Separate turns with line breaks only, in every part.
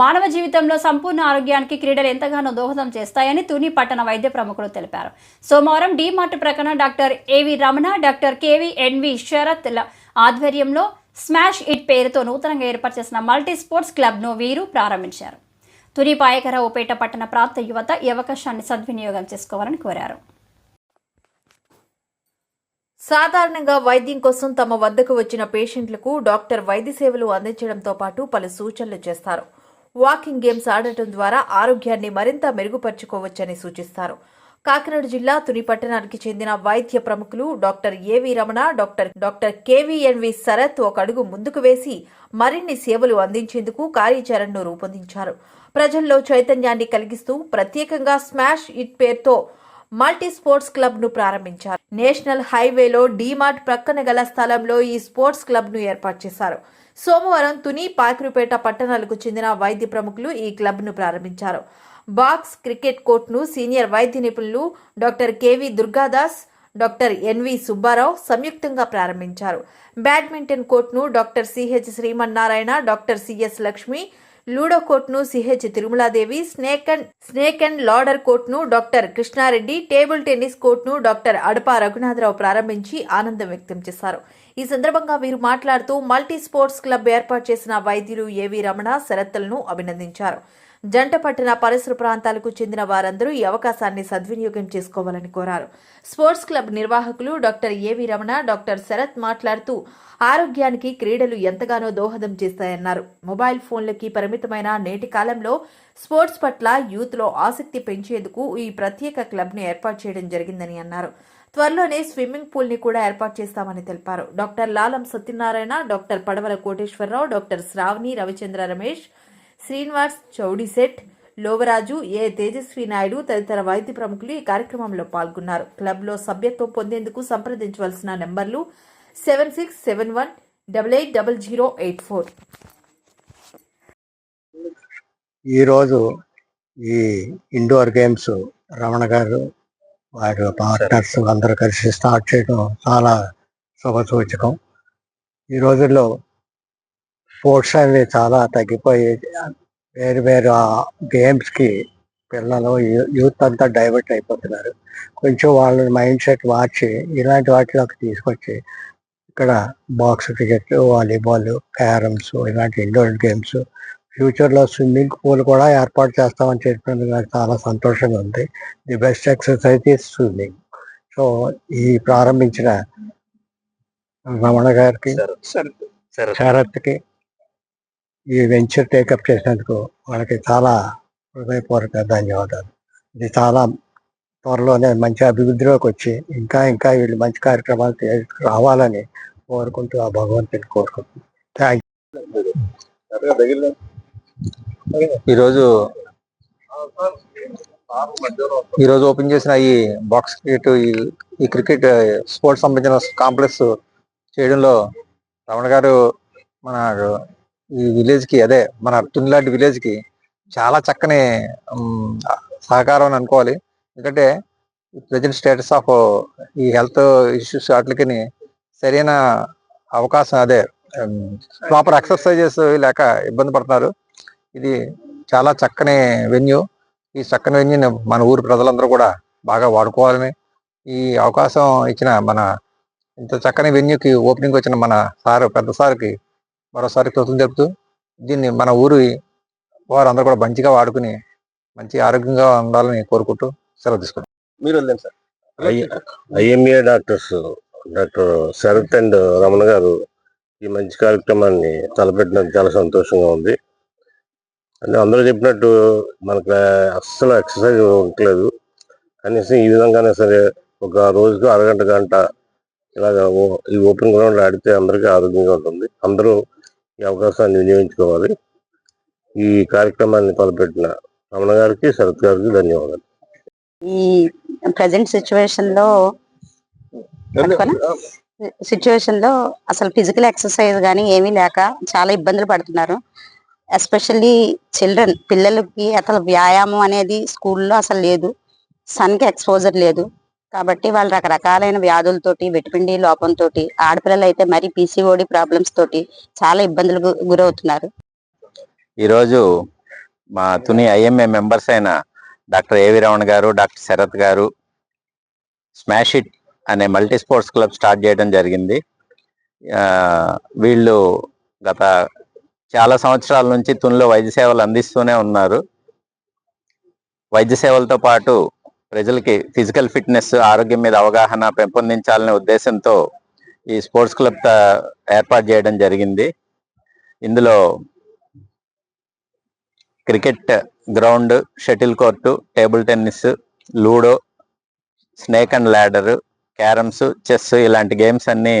మానవ జీవితంలో సంపూర్ణ ఆరోగ్యానికి క్రీడలు ఎంతగానో దోహదం చేస్తాయని తుని పట్టణ వైద్య ప్రముఖులు తెలిపారు. సోమవారం డీమార్ట్ ప్రకటన doctor AV Ramana doctor KV NV Sarath ఆధ్వర్యంలో స్మాష్ ఇట్ పేరుతో నూతనంగా ఏర్పాటు చేసిన మల్టీ స్పోర్ట్స్ క్లబ్ను వీరు ప్రారంభించారు. తుని పాయకరావుపేట పట్టణ ప్రాంత యువత ఈ అవకాశాన్ని సద్వినియోగం చేసుకోవాలని కోరారు.
సాధారణంగా వైద్యం కోసం తమ వద్దకు వచ్చిన పేషెంట్లకు డాక్టర్ వైద్య సేవలు అందించడంతో పాటు పలు సూచనలు చేస్తారు. వాకింగ్ గేమ్స్ ఆడటం ద్వారా ఆరోగ్యాన్ని మరింత మెరుగుపరుచుకోవచ్చని సూచిస్తారు. కాకినాడ జిల్లా తుని పట్టణానికి చెందిన వైద్య ప్రముఖులు doctor AV Ramana doctor doctor KVNV Sarath ఒక అడుగు ముందుకు వేసి మరిన్ని సేవలు అందించేందుకు కార్యాచరణను రూపొందించారు. ప్రజల్లో చైతన్యాన్ని కలిగిస్తూ ప్రత్యేకంగా స్మాష్ ఇట్ పేరుతో మల్టీ స్పోర్ట్స్ క్లబ్ను ప్రారంభించారు. నేషనల్ హైవేలో డీమార్ట్ ప్రక్కన గల స్థలంలో ఈ స్పోర్ట్స్ క్లబ్ను ఏర్పాటు చేశారు. సోమవారం తుని పాకిరిపేట పట్టణాలకు చెందిన వైద్య ప్రముఖులు ఈ క్లబ్ను ప్రారంభించారు. బాక్స్ క్రికెట్ కోర్టును సీనియర్ వైద్య నిపుణులు doctor KV Durgadas doctor NV Subbarao సంయుక్తంగా ప్రారంభించారు. బ్యాడ్మింటన్ కోర్టును doctor CH Srimannarayana doctor CS Lakshmi ludo కోర్టును CH Tirumaladevi snake and snake and ladder కోర్టును డాక్టర్ కృష్ణారెడ్డి టేబుల్ టెన్నిస్ కోర్టును డాక్టర్ అడపా రఘునాథరావు ప్రారంభించి ఆనందం వ్యక్తం చేశారు. ఈ సందర్భంగా వీరు మాట్లాడుతూ మల్టీ స్పోర్ట్స్ క్లబ్ ఏర్పాటు చేసిన వైద్యులు ఏవి రమణ శరత్లను అభినందించారు. జంట పట్టణ పరిసర ప్రాంతాలకు చెందిన వారందరూ ఈ అవకాశాన్ని సద్వినియోగం చేసుకోవాలని కోరారు. స్పోర్ట్స్ క్లబ్ నిర్వాహకులు డాక్టర్ ఏవి రమణ డాక్టర్ శరత్ మాట్లాడుతూ ఆరోగ్యానికి క్రీడలు ఎంతగానో దోహదం చేస్తాయన్నారు. మొబైల్ ఫోన్లకి పరిమితమైన నేటి కాలంలో స్పోర్ట్స్ పట్ల యూత్లో ఆసక్తి పెంచేందుకు ఈ ప్రత్యేక క్లబ్ను ఏర్పాటు చేయడం జరిగిందని అన్నారు. త్వరలోనే స్విమ్మింగ్ పూల్ని కూడా ఏర్పాటు చేస్తామని తెలిపారు. Doctor Lalam Satyanarayana doctor Padavala Koteswararao doctor Sravani Ravichandra Ramesh Srinivas Chowdiset Lovaraju A Tejaswi Naidu తదితర వైద్య ప్రముఖులు ఈ కార్యక్రమంలో పాల్గొన్నారు. క్లబ్లో సభ్యత్వం పొందేందుకు సంప్రదించవలసిన నెంబర్లు seven six seven one double eight double zero eight four.
ఈరోజు ఈ ఇండోర్ గేమ్స్ రమణ గారు వారు పార్ట్నర్స్ అందరూ కలిసి స్టార్ట్ చేయడం చాలా శుభసూచకం. ఈ రోజుల్లో స్పోర్ట్స్ అనేవి చాలా తగ్గిపోయి వేరు వేరు గేమ్స్కి పిల్లలు యూత్ అంతా డైవర్ట్ అయిపోతున్నారు. కొంచెం వాళ్ళ మైండ్ సెట్ మార్చి ఇలాంటి వాటిలోకి తీసుకొచ్చి ఇక్కడ బాక్స్ క్రికెట్ వాలీబాల్ క్యారమ్స్ ఇలాంటి ఇండోర్ గేమ్స్ ఫ్యూచర్లో స్విమ్మింగ్ పూల్ కూడా ఏర్పాటు చేస్తామని చెప్పినందుకు నాకు చాలా సంతోషంగా ఉంది. The best exercise is swimming. So ఈ ప్రారంభించిన రమణ గారికి శరత్కి ఈ వెంచర్ టేకప్ చేసినందుకు వాళ్ళకి చాలా హృదయపూర్వక ధన్యవాదాలు. ఇది చాలా త్వరలోనే మంచి అభివృద్ధిలోకి వచ్చి ఇంకా ఇంకా వీళ్ళు మంచి కార్యక్రమాలు రావాలని కోరుకుంటూ ఆ భగవంతుని కోరుకుంటున్నాను. థ్యాంక్
ఈరోజు ఈరోజు ఓపెన్ చేసిన ఈ బాక్స్ క్రికెట్ ఈ- క్రికెట్ స్పోర్ట్స్ సంబంధించిన కాంప్లెక్స్ చేయడంలో రమణ గారు మన ఈ విలేజ్కి అదే మన తునిలాంటి విలేజ్కి చాలా చక్కని సహకారం అని అనుకోవాలి. ఎందుకంటే ప్రజెంట్ స్టేటస్ ఆఫ్ ఈ హెల్త్ ఇష్యూస్ వాటికి సరైన అవకాశం అదే ప్రాపర్ ఎక్సర్సైజెస్ లేక ఇబ్బంది పడుతున్నారు. ఇది చాలా చక్కని వెన్యూ ఈ చక్కని వెన్యూని మన ఊరు ప్రజలందరూ కూడా బాగా వాడుకోవాలని ఈ అవకాశం ఇచ్చిన మన ఇంత చక్కని వెన్యూకి ఓపెనింగ్ వచ్చిన మన సార్ పెద్ద సార్కి మరోసారి కృతజ్ఞతలు చెప్తూ దీన్ని మన ఊరి వారందరూ కూడా మంచిగా వాడుకుని మంచి ఆరోగ్యంగా ఉండాలని కోరుకుంటూ సెలవు తీసుకుంటాం
మీరు వదిలేండి sir. IMA doctors doctor Sarath and Ramana garu ఈ మంచి కార్యక్రమాన్ని తలపెట్టినందుకు చాలా సంతోషంగా ఉంది. అంటే అందరూ చెప్పినట్టు మనకు అస్సలు ఎక్సర్సైజ్ ఉండట్లేదు. కనీసం ఈ విధంగానే సరే ఒక రోజుకు అరగంట గంట ఇలాగ ఓ- ఈ ఓపెన్ గ్రౌండ్ ఆడితే అందరికీ ఆరోగ్యంగా ఉంటుంది. అందరూ ఈ అవకాశాన్ని వినియోగించుకోవాలి. ఈ కార్యక్రమాన్ని తలపెట్టిన రమణ గారికి శరత్ గారికి ధన్యవాదాలు.
ఈ ప్రజెంట్ సిచ్యువేషన్లో సిచ్యువేషన్లో అసలు ఫిజికల్ ఎక్సర్సైజ్ కానీ ఏమీ లేక చాలా ఇబ్బందులు పడుతున్నారు. ఎస్పెషల్లీ చిల్డ్రన్ పిల్లలకి అసలు వ్యాయామం అనేది స్కూల్లో అసలు లేదు. సన్కి ఎక్స్పోజర్ లేదు. కాబట్టి వాళ్ళు రకరకాలైన వ్యాధులతోటి విటమిన్ లోపంతో ఆడపిల్లలు అయితే మరి పీసీఓడి ప్రాబ్లమ్స్ తోటి చాలా ఇబ్బందులకు గురవుతున్నారు.
ఈరోజు మా తుని ఐఎంఏ మెంబర్స్ అయిన doctor AV Ramana garu doctor Sarath garu smash it అనే మల్టీ స్పోర్ట్స్ క్లబ్ స్టార్ట్ చేయడం జరిగింది. వీళ్ళు గత చాలా సంవత్సరాల నుంచి తునిలో వైద్య సేవలు అందిస్తూనే ఉన్నారు. వైద్య సేవలతో పాటు ప్రజలకి ఫిజికల్ ఫిట్నెస్ ఆరోగ్యం మీద అవగాహన పెంపొందించాలనే ఉద్దేశంతో ఈ స్పోర్ట్స్ క్లబ్ ఏర్పాటు చేయడం జరిగింది. ఇందులో cricket ground shuttle court table tennis ludo snake and ladder carroms chess ఇలాంటి గేమ్స్ అన్నీ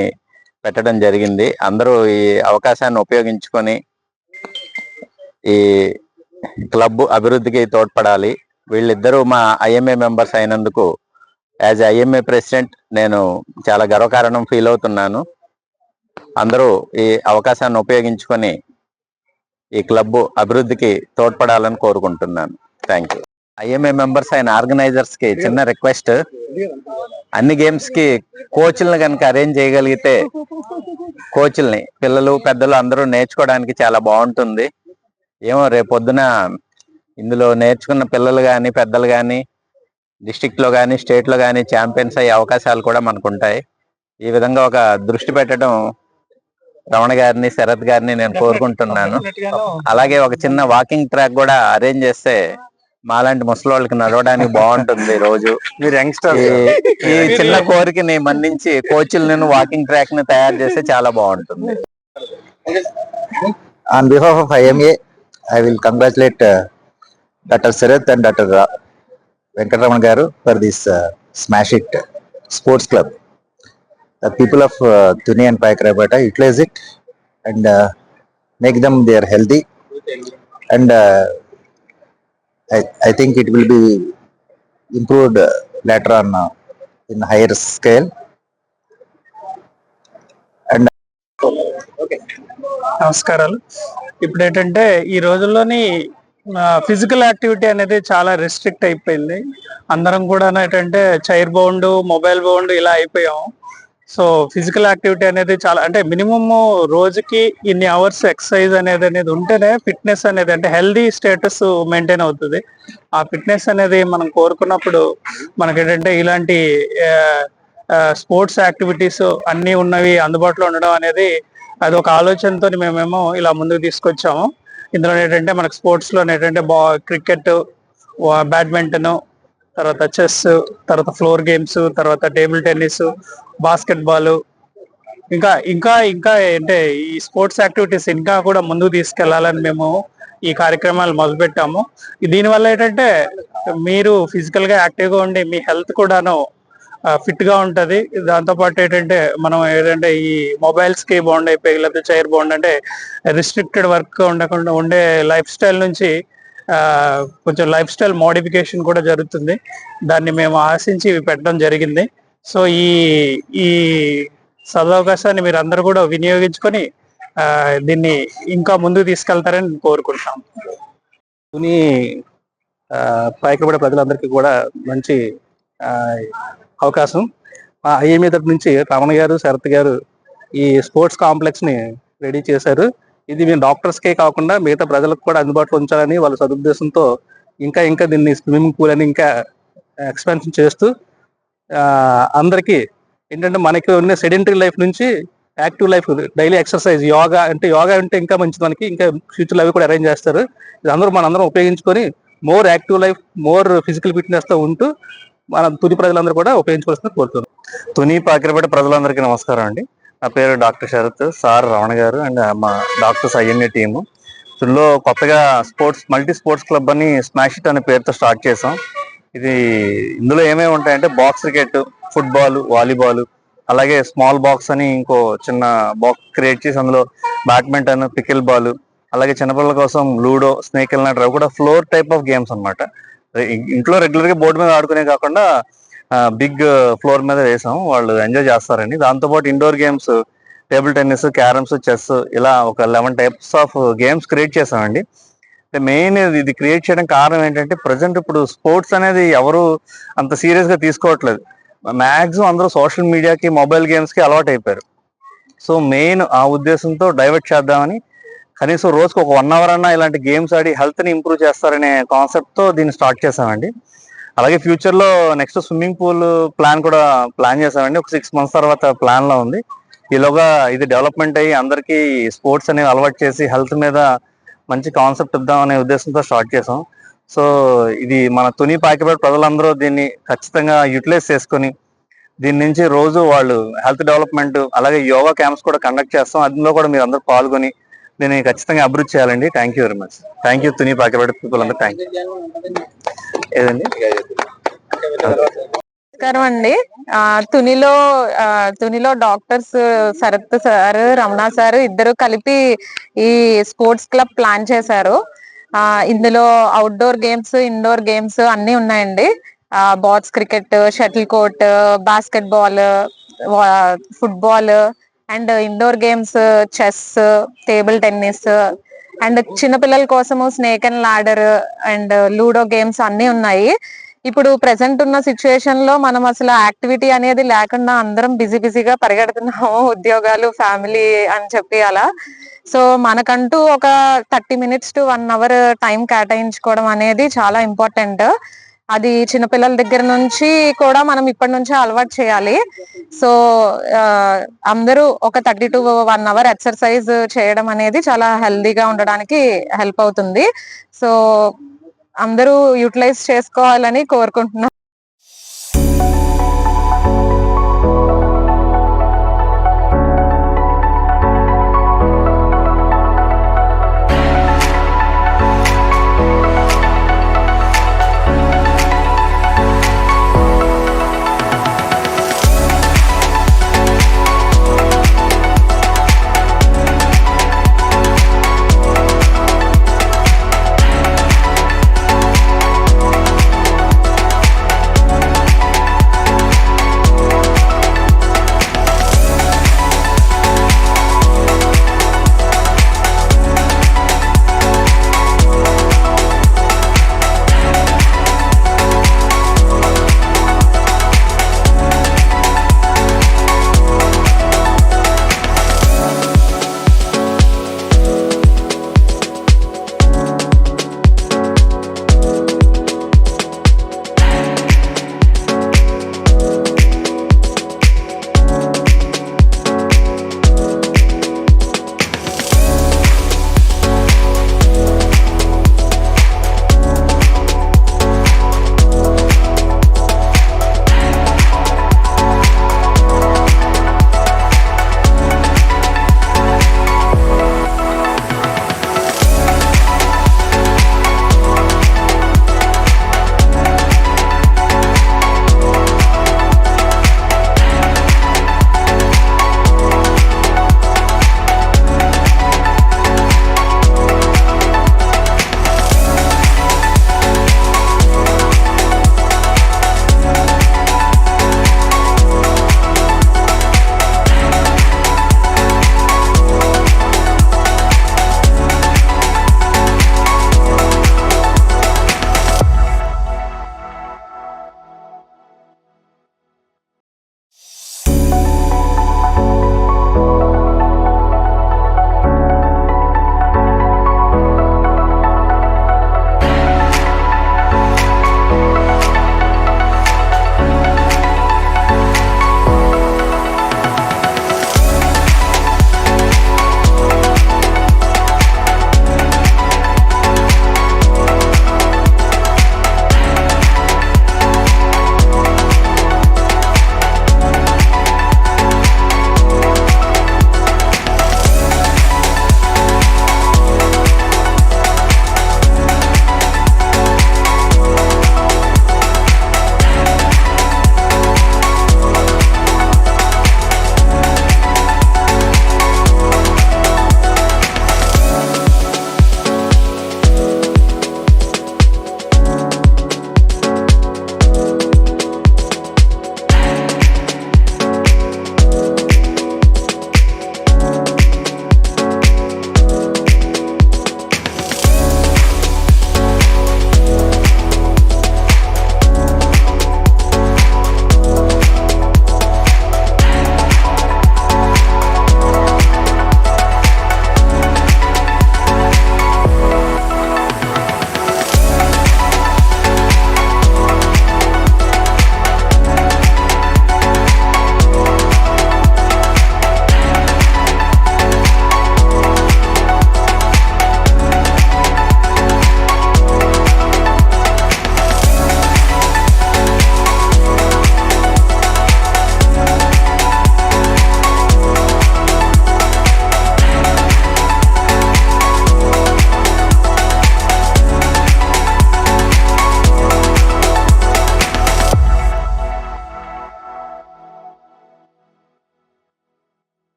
పెట్టడం జరిగింది. అందరూ ఈ అవకాశాన్ని ఉపయోగించుకొని ఈ క్లబ్ అభివృద్ధికి తోడ్పడాలి. వీళ్ళిద్దరూ మా ఐఎంఏ మెంబర్స్ అయినందుకు యాజ్ ఐఎంఏ ప్రెసిడెంట్ నేను చాలా గర్వకారణం ఫీల్ అవుతున్నాను. అందరూ ఈ అవకాశాన్ని ఉపయోగించుకొని ఈ క్లబ్ అభివృద్ధికి తోడ్పడాలని కోరుకుంటున్నాను. థ్యాంక్ యూ ఐఎంఏ మెంబర్స్ అయిన ఆర్గనైజర్స్కి చిన్న రిక్వెస్ట్. అన్ని గేమ్స్కి కోచ్లను కనుక అరేంజ్ చేయగలిగితే కోచ్ల్ని పిల్లలు పెద్దలు అందరూ నేర్చుకోవడానికి చాలా బాగుంటుంది. ఏమో రేపు పొద్దున ఇందులో నేర్చుకున్న పిల్లలు కానీ పెద్దలు కానీ డిస్టిక్లో కానీ స్టేట్లో కానీ ఛాంపియన్స్ అయ్యే అవకాశాలు కూడా మనకు ఉంటాయి ఈ విధంగా ఒక దృష్టి పెట్టడం రమణ గారిని శరత్ గారిని నేను కోరుకుంటున్నాను. అలాగే ఒక చిన్న వాకింగ్ ట్రాక్ కూడా అరేంజ్ చేస్తే మాలాంటి ముసలోళ్ళకి నడవడానికి బాగుంటుంది రోజు.
మీరు యంగ్స్టర్
ఈ- చిన్న కోరికని మన్నించి కోచ్లను వాకింగ్ ట్రాక్ని తయారు చేస్తే చాలా బాగుంటుంది.
On behalf of IMA, I will congratulate uh, Dr. Sarath and Dr. Venkatraman Garu for this uh, Smash It uh, Sports Club. The people of uh, Thuni and Paikarabata uh, utilize it and make them their healthy and I, I think it will be improved later on in higher scale.
నమస్కారాలు. ఇప్పుడు ఏంటంటే ఈ రోజుల్లోని physical activity అనేది చాలా restrict అయిపోయింది. అందరం కూడా ఏంటంటే చైర్ బౌండ్ మొబైల్ బౌండ్ ఇలా అయిపోయాం. సో ఫిజికల్ యాక్టివిటీ అనేది చాలా అంటే మినిమమ్ రోజుకి ఇన్ని అవర్స్ ఎక్సర్సైజ్ అనేది అనేది ఉంటేనే ఫిట్నెస్ అనేది అంటే హెల్దీ స్టేటస్ మెయింటైన్ అవుతుంది. ఆ ఫిట్నెస్ అనేది మనం కోరుకున్నప్పుడు మనకి ఏంటంటే ఇలాంటి స్పోర్ట్స్ యాక్టివిటీస్ అన్నీ ఉన్నవి అందుబాటులో ఉండడం అనేది అది ఒక ఆలోచనతో మేమేమో ఇలా ముందుకు తీసుకొచ్చాము. ఇందులో ఏంటంటే మనకు స్పోర్ట్స్లో ఏంటంటే బా క్రికెట్ బ్యాడ్మింటన్ తర్వాత చెస్ తర్వాత ఫ్లోర్ గేమ్స్ తర్వాత టేబుల్ టెన్నిస్ బాస్కెట్బాల్ ఇంకా ఇంకా ఇంకా అంటే ఈ స్పోర్ట్స్ యాక్టివిటీస్ ఇంకా కూడా ముందుకు తీసుకెళ్ళాలని మేము ఈ కార్యక్రమాలు మొదలుపెట్టాము. దీనివల్ల ఏంటంటే మీరు ఫిజికల్గా యాక్టివ్గా ఉండి మీ హెల్త్ కూడాను ఫిట్గా ఉంటది. దాంతో పాటు ఏంటంటే మనం ఏంటంటే ఈ మొబైల్స్కి బాండ్ అయిపోయి లేకపోతే చైర్ బాండ్ అంటే రిస్ట్రిక్టెడ్ వర్క్ ఉండకుండా ఉండే లైఫ్ స్టైల్ నుంచి కొంచెం లైఫ్ స్టైల్ మోడిఫికేషన్ కూడా జరుగుతుంది. దాన్ని మేము ఆశించి పెట్టడం జరిగింది. సో ఈ ఈ సదవకాశాన్ని మీరు అందరూ కూడా వినియోగించుకొని దీన్ని ఇంకా ముందుకు తీసుకెళ్తారని కోరుకుంటున్నాం.
పైకి పడే ప్రజలందరికీ కూడా మంచి అవకాశం. మా ఐఎంఏ తరపు నుంచి రమణ గారు శరత్ గారు ఈ స్పోర్ట్స్ కాంప్లెక్స్ని రెడీ చేశారు. ఇది మేము డాక్టర్స్ కే కాకుండా మిగతా ప్రజలకు కూడా అందుబాటులో ఉంచాలని వాళ్ళ సదుద్దేశంతో ఇంకా ఇంకా దీన్ని స్విమ్మింగ్ పూల్ అని ఇంకా ఎక్స్పాన్షన్ చేస్తూ అందరికీ ఏంటంటే మనకి ఉన్న సెడెంటరీ లైఫ్ నుంచి active life daily exercise yoga అంటే యోగా అంటే ఇంకా మంచిది మనకి ఇంకా ఫ్యూచర్లో అవి కూడా అరేంజ్ చేస్తారు. ఇది అందరూ మనందరం ఉపయోగించుకొని more active life more physical ఫిట్నెస్తో ఉంటూ మన తుని ప్రజలందరూ కూడా ఉపయోగించుకోవాల్సిన కోరుతున్నాం.
తుని పాకిరపేట ప్రజలందరికీ నమస్కారం అండి. నా పేరు డాక్టర్ శరత్ సార్ రమణ గారు అండ్ మా డాక్టర్స్ ఐఎంఏ టీము. ఇందులో కొత్తగా స్పోర్ట్స్ మల్టీ స్పోర్ట్స్ క్లబ్ అని స్మాష్ ఇట్ అనే పేరుతో స్టార్ట్ చేసాం. ఇది ఇందులో ఏమేమి ఉంటాయంటే బాక్స్ క్రికెట్ ఫుట్బాల్ వాలీబాల్ అలాగే స్మాల్ బాక్స్ అని ఇంకో చిన్న బాక్స్ క్రియేట్ చేసి అందులో బ్యాడ్మింటన్ పికిల్ బాల్ అలాగే చిన్నపిల్లల కోసం లూడో స్నేక్ ఎల్నాటర్ కూడా ఫ్లోర్ టైప్ ఆఫ్ గేమ్స్ అన్నమాట. ఇంట్లో రెగ్యులర్గా బోర్డు మీద ఆడుకునే కాకుండా బిగ్ ఫ్లోర్ మీద వేసాం వాళ్ళు ఎంజాయ్ చేస్తారండి దాంతోపాటు indoor games table tennis carroms chess ఇలా ఒక eleven types of games create చేసామండి. మెయిన్ ఇది క్రియేట్ చేయడం కారణం ఏంటంటే ప్రజెంట్ ఇప్పుడు స్పోర్ట్స్ అనేది ఎవరు అంత సీరియస్గా తీసుకోవట్లేదు. మ్యాక్సిమం అందరూ సోషల్ మీడియాకి మొబైల్ గేమ్స్కి అలవాటు అయిపోయారు సో మెయిన్ ఆ ఉద్దేశంతో డైవర్ట్ చేద్దామని కనీసం రోజుకు ఒక వన్ అవర్ అన్నా ఇలాంటి గేమ్స్ ఆడి హెల్త్ని ఇంప్రూవ్ చేస్తారనే కాన్సెప్ట్తో దీన్ని స్టార్ట్ చేసామండి అలాగే ఫ్యూచర్లో నెక్స్ట్ స్విమ్మింగ్ పూల్ ప్లాన్ కూడా ప్లాన్ చేసామండి ఒక సిక్స్ మంత్స్ తర్వాత ప్లాన్లో ఉంది. ఈలోగా ఇది డెవలప్మెంట్ అయ్యి అందరికీ స్పోర్ట్స్ అనేవి అలవాటు చేసి హెల్త్ మీద మంచి కాన్సెప్ట్ ఇద్దాం అనే ఉద్దేశంతో స్టార్ట్ చేసాం సో ఇది మన తుని పాకిపేట ప్రజలందరూ దీన్ని ఖచ్చితంగా యూటిలైజ్ చేసుకొని దీని నుంచి రోజు వాళ్ళు హెల్త్ డెవలప్మెంట్ అలాగే యోగా క్యాంప్స్ కూడా కండక్ట్ చేస్తాం. అందులో కూడా మీరు అందరూ పాల్గొని నేను ఖచ్చితంగా అభివృద్ధి చేయాలండి. Thank you very much thank you Tuni Pakipeta people అందరూ. థ్యాంక్ యూ ఏదండి?
నమస్కారం అండి. తునిలో తునిలో doctors Sarath sir Ramana sir ఇద్దరు కలిపి ఈ స్పోర్ట్స్ క్లబ్ ప్లాన్ చేశారు. ఇందులో అవుట్డోర్ గేమ్స్ ఇండోర్ గేమ్స్ అన్ని ఉన్నాయండి. Balls cricket shuttle court basket ball football and indoor games chess table tennis and చిన్నపిల్లల కోసము snake and ladder and ludo games అన్ని ఉన్నాయి. ఇప్పుడు ప్రెసెంట్ ఉన్న సిచ్యుయేషన్లో మనం అసలు యాక్టివిటీ అనేది లేకుండా అందరం బిజీ బిజీగా పరిగెడుతున్నాము ఉద్యోగాలు ఫ్యామిలీ అని చెప్పి అలా. సో మనకంటూ ఒక thirty minutes to one hour time కేటాయించుకోవడం అనేది చాలా ఇంపార్టెంట్ అది చిన్నపిల్లల దగ్గర నుంచి కూడా మనం ఇప్పటి నుంచే అలవాటు చేయాలి. సో అందరూ ఒక thirty to one hour exercise చేయడం అనేది చాలా హెల్దీగా ఉండడానికి హెల్ప్ అవుతుంది. సో అందరూ యూటిలైజ్ చేసుకోవాలని కోరుకుంటున్నాను